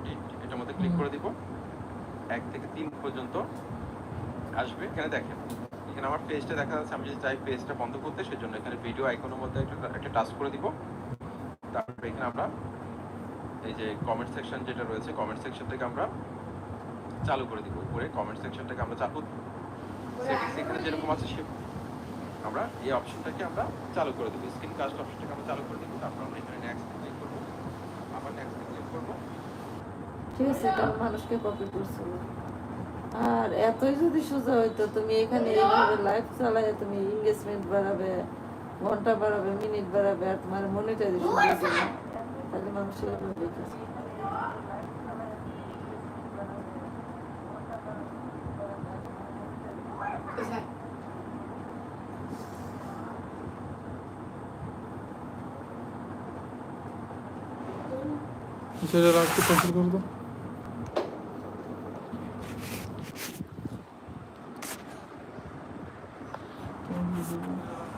Forty এটার মধ্যে click করে দিব। এক থেকে তিন পর্যন্ত আসবে। এখানে দেখেন এখানে আমার পেজটা দেখা যাচ্ছে আমি যদি চাই পেজটা বন্ধ করতে সেজন্য এখানে ভিডিও আইকনের মধ্যে একটা একটা টাচ করে দিব। তারপরে এখানে আমরা এই যে কমেন্ট সেকশন যেটা রয়েছে কমেন্ট সেকশন থেকে আমরা চালু করে দিব। উপরে কমেন্ট সেকশনটাকে আমরা চালু সেটিংস এখানে যেরকম আছে সে আমরা এই অপশনটাকে আমরা চালু করে দেবো। স্ক্রিন কাস্ট অপশনটাকে আমরা চালু করে দেবো। তারপর আমরা এখানে ঠিক আছে মানুষকে কপি করছিল আর এতই যদি সোজা হইতো, তুমি এখানে এইভাবে লাইভ চালায় তুমি এঙ্গেজমেন্ট বাড়াবে, ঘণ্টা বাড়াবে মিনিট বাড়াবে, আর তোমার মনিটাইজেশন তাহলে মানুষ এভাবে সেটা রাখতে ক্যান্সেল করে Mm-hmm.